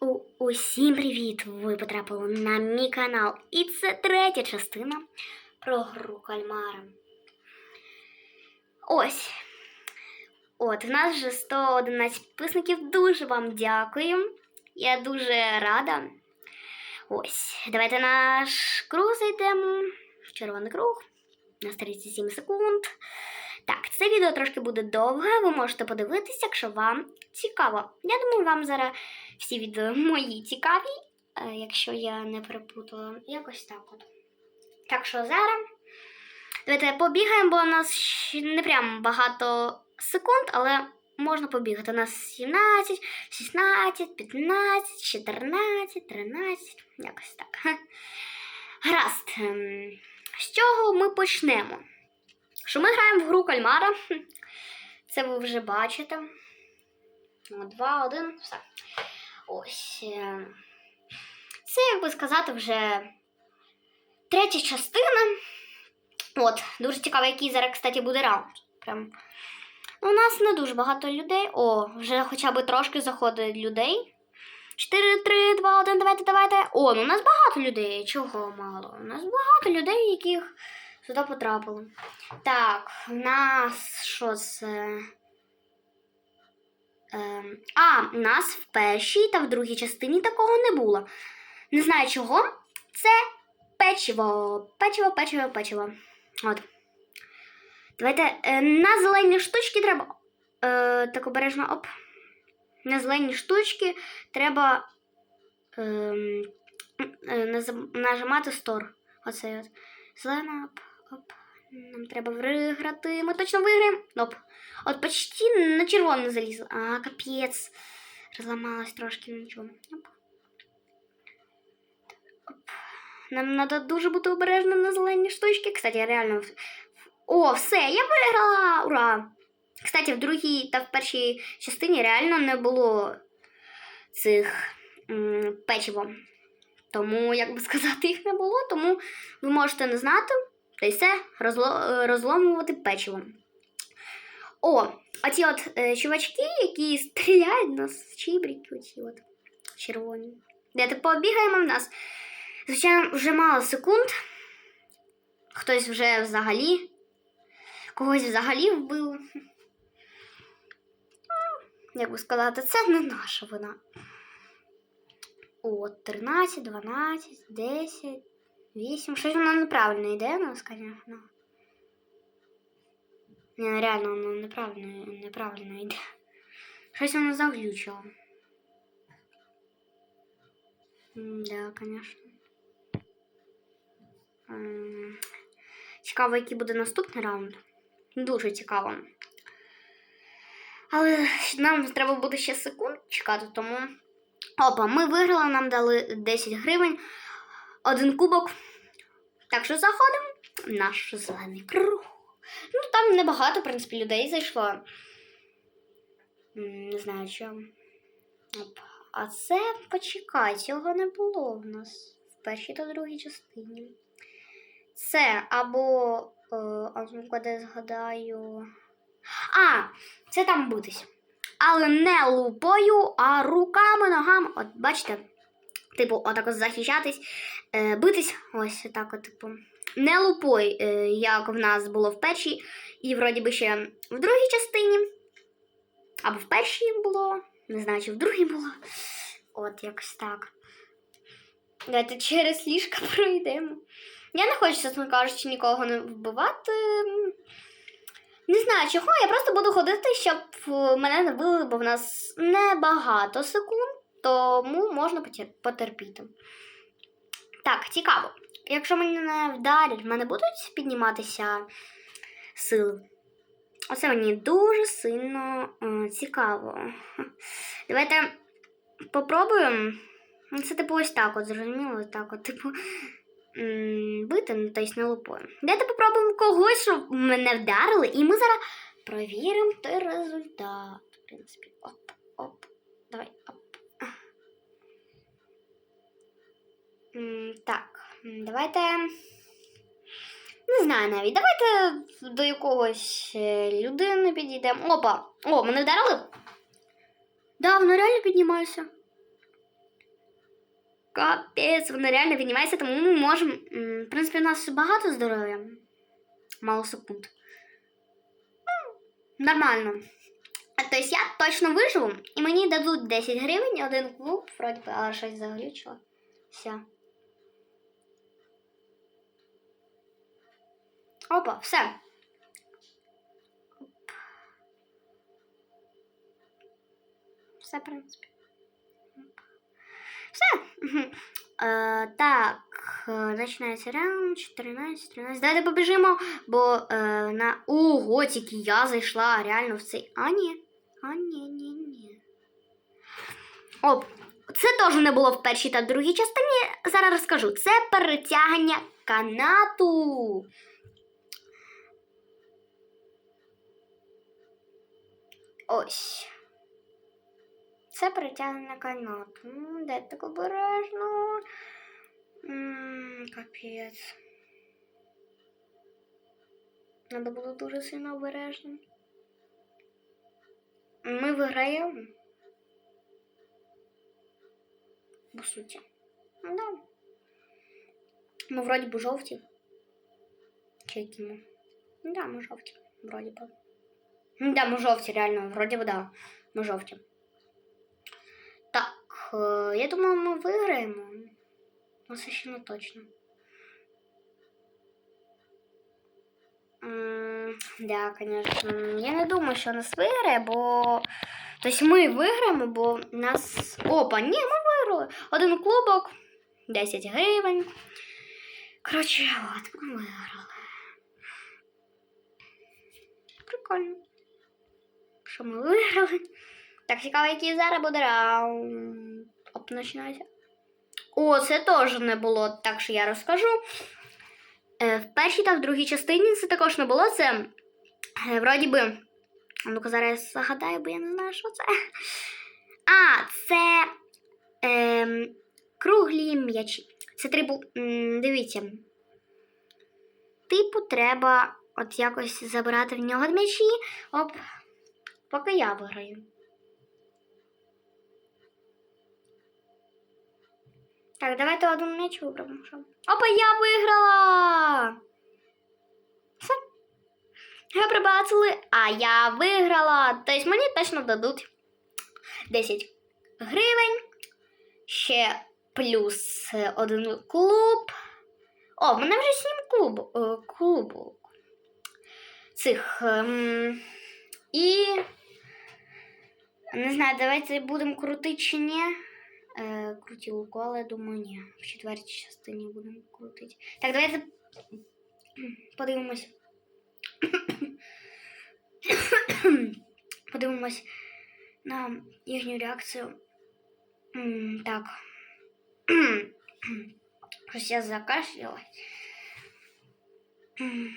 У- Усім привіт! Ви потрапили на мій канал. І це третя частина про гру кальмара. Ось. От, в нас вже 111 підписників. Дуже вам дякую. Я дуже рада. Ось. Давайте наш круг зайдемо. Червоний круг. На 37 секунд. Так, це відео трошки буде довге, ви можете подивитися, якщо вам цікаво. Я думаю, вам зараз всі відео мої цікаві, е, якщо я не перепутала. Якось так от. Так що зараз. Давайте побігаємо, бо у нас не прям багато секунд, але можна побігати. У нас 17, 16, 15, 14, 13. Якось так. Гаразд. Ем, З чого ми почнемо? Що ми граємо в гру кальмара. Це ви вже бачите. Два, один, все. Ось. е, Це, як би сказати, вже третя частина. От, дуже цікаво, який зараз, кстати, буде раунд. Прям. У нас не дуже багато людей. О, вже хоча б трошки заходить людей. 4, 3, 2, 1, давайте, давайте. О, ну у нас багато людей. Чого мало? У нас багато людей, яких сюди потрапили. Так, у нас що це? Ем, а, у нас в першій та в другій частині такого не було. Не знаю чого. Це печиво. Печиво, печиво, печиво. От. Давайте е, на зелені штучки треба. Е, так обережно оп. На зелені штучки треба ем, е, нажимати стор. Оцей от. Зелена оп, оп. Нам треба виграти. Ми точно виграємо. Оп. От почти на червоно залізла. А, капець. Розламалась трошки, нічого. Оп. Оп. Нам треба дуже бути обережним на зелені штучки. Кстати, реально. О, все, я виграла! Ура! Кстати, в другій та в першій частині реально не було цих печиво. Тому, як би сказати, їх не було, тому ви можете не знати та й все розло, розломувати печивом. О, ті от е, чувачки, які стріляють нас чібрики, оці от червоні. Де побігаємо в нас. Звичайно, вже мало секунд. Хтось вже взагалі. Когось взагалі вбив. Ну, Як би сказати, це не наша вина. От, 13, 12, 10, 8. Щось воно неправильно йде у нас, звісно. Ну, реально воно неправильно, неправильно йде. Щось воно заглючило. Да, звісно. Цікаво, який буде наступний раунд. Дуже цікаво. Але нам треба буде ще секунд чекати, тому. Опа, ми виграли, нам дали 10 гривень, один кубок. Так що заходимо в наш зелений круг. Ну, там небагато, в принципі, людей зайшло. Не знаю. Оп. А це почекай, цього не було в нас в першій та другій частині. Це або. Е, а де згадаю. А, це там битись. Але не лупою, а руками, ногами. От бачите? Типу, отак от захищатись, е, битись, ось так, от, типу. Не лупой, е, як в нас було в першій, і вроді би ще в другій частині. Або в першій було, не знаю, чи в другій було. От якось так. Давайте через ліжка пройдемо. Я не хочу, чесно кажучи, нікого не вбивати. Не знаю чого, я просто буду ходити, щоб мене не били, бо в нас небагато секунд, тому можна потерпіти. Так, цікаво. Якщо мене не вдарять, в мене будуть підніматися сили. Оце мені дуже сильно е, цікаво. Давайте попробуємо. Ну, Це типу ось так, от зрозуміло, так от, типу, бити, ну, тобто не лупою. Давайте попробуємо когось, щоб мене вдарили, і ми зараз провіримо той результат. В принципі, оп, оп. Давай, оп. Так, давайте. Не знаю навіть. Давайте до якогось е, людини підійдемо. Опа! О, мене вдарили? Да, воно реально піднімається. Капець, вона реально піднімається, тому ми можемо. В принципі, у нас багато здоров'я. Мало секунд. Ну, Нормально. Тобто я точно виживу, і мені дадуть 10 гривень, один клуб, вроді але щось заглючило. Все. Опа, все. Все, в принципі. Все. Е, так, починається раунд 14, 13. Давайте побіжимо, бо е, на. Ого, тільки я зайшла реально в цей. А, ні. А, ні, ні, ні. Оп. Це теж не було в першій та другій частині. Зараз розкажу. Це перетягання канату. Ось. Це перетягнення канату. М, Де так обережно? Капець. Треба було дуже сильно обережно. Ми виграємо. По суті. Ну да. Ми вроді би жовті. Ми? Ну Да, ми жовті. Вроді би. Ну Да, ми жовті, реально. Вроді би, да. Ми жовті. Так, е, я думаю, ми виграємо. Ну, це ще не точно. М, Да, конечно. Я не думаю, що нас виграє, бо. Тобто ми виграємо, бо нас. Опа, ні, ми виграли. Один клубок, 10 гривень. Коротше, от, ми виграли. Прикольно. Що ми виграли? Так, цікаво, який зараз буде раунд. Оп, починається. О, це теж не було, так що я розкажу. Е, в першій та в другій частині це також не було. Це е, вроді би. Ну-ка, зараз я загадаю, бо я не знаю, що це. А, це е, круглі м'ячі. Це трибу. м, Дивіться. Типу, треба от якось забирати в нього м'ячі. Оп. Поки я виграю. Так, давайте один м'яч виберемо. Опа, я виграла! Все. Ви прибачили, а я виграла. Тобто мені точно дадуть 10 гривень. Ще плюс один клуб. О, в мене вже 7 клуб, е, клубок. Цих. ем, і. Не знаю, давайте будемо крутити чи ні. Е, крутілку, але думаю, ні. В четвертій частині будемо крутити. Так, давайте подивимось. Подивимось на їхню реакцію. М, Так. Щось я закашлялась. М,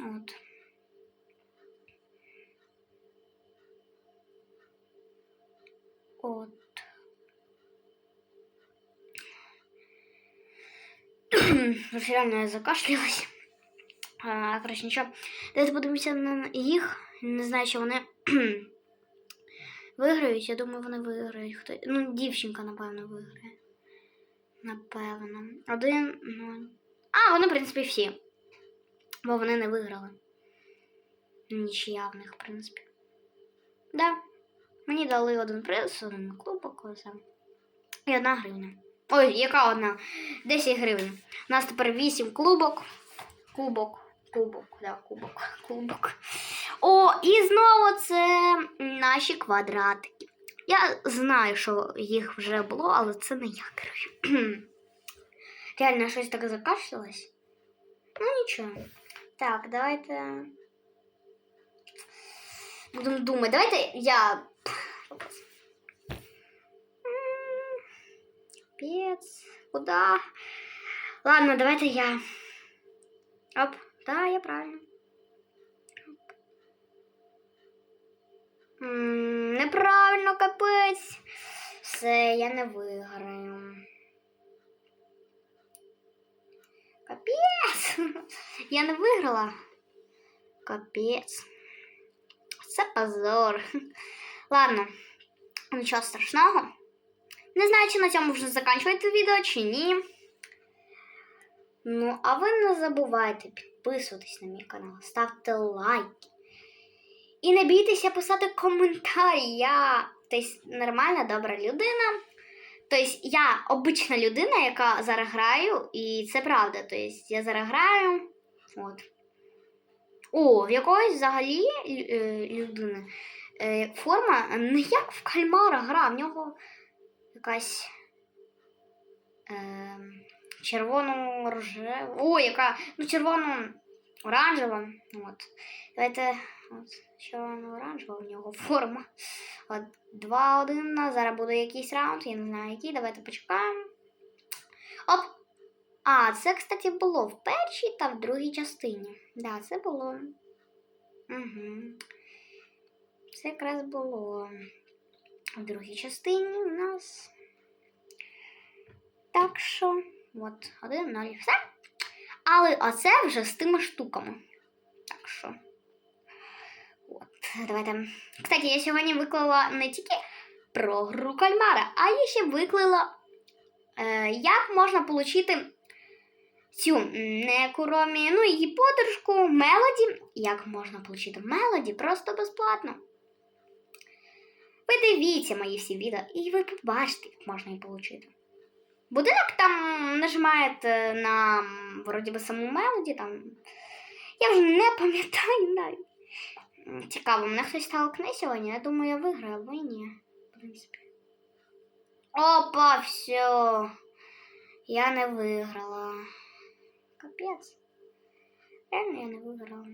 От. От. Реально я закашлялась. А, нічого. Давайте подивимося на їх. Не знаю, що вони виграють. Я думаю, вони виграють. Хто... Ну, дівчинка, напевно, виграє. Напевно. Один. Ну... А, вони, в принципі, всі. Бо вони не виграли. Нічия в них, в принципі. Да. Мені дали один приз, один клубок, ось. І одна гривня. Ой, яка одна? 10 гривень. У нас тепер 8 клубок. Кубок. Кубок, да, кубок, кубок. О, і знову це наші квадратики. Я знаю, що їх вже було, але це не я, коротше. Реально щось так закашлялось. Ну нічого. Так, давайте. Будемо думати. Давайте я. Капец. Куда? Ладно, давайте я. Оп. Да, я правильно. Оп. Неправильно, капець. Все, я не виграю. Капець. Я не виграла. Капець. Це позор. Ладно, нічого страшного. Не знаю, чи на цьому вже закінчувати відео, чи ні. Ну, а ви не забувайте підписуватись на мій канал, ставте лайки. І не бійтеся писати коментарі. Я тобто, нормальна, добра людина. Тобто, я обична людина, яка зараз граю, і це правда. Тобто, я зараз граю. От. О, в якоїсь взагалі е, людини форма не як в кальмара гра, в нього якась е, червоно рожева. О, яка ну, червоно оранжева. От. Давайте от, червоно-оранжева в нього форма. От, 2-1. Зараз буде якийсь раунд, я не знаю який. Давайте почекаємо. Оп! А, це, кстати, було в першій та в другій частині. Да, це було. Угу. Це якраз було в другій частині у нас. Так що, от, один ноль. Все. Але оце вже з тими штуками. Так що. От, давайте. Кстати, я сьогодні виклала не тільки про гру кальмара, а я ще виклала, е, як можна отримати цю м, не куромі, ну її подружку Мелоді. Як можна отримати Мелоді просто безплатно. Ви дивіться мої всі відео, і ви побачите, як можна її отримати. Будинок там нажимаєте на вроді би саму Мелоді, там. Я вже не пам'ятаю навіть. Цікаво, мене хтось толкне сьогодні. Я думаю, я виграю, або ні. В принципі. Опа, все. Я не виграла. Капець. Реально я не виграла.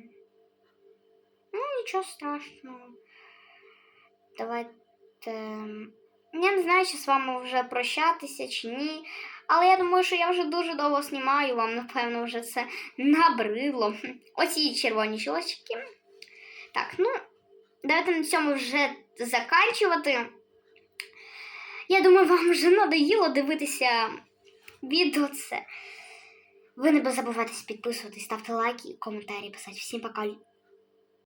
Ну, нічого страшного. Давайте. Я не знаю, чи з вами вже прощатися чи ні. Але я думаю, що я вже дуже довго знімаю, вам, напевно, вже це набридло. Оці червоні щелочки. Так, ну, давайте на цьому вже заканчувати. Я думаю, вам вже надоїло дивитися відео це. Ви не забувайте підписуватись, ставте лайки коментарі писати. Всім пока.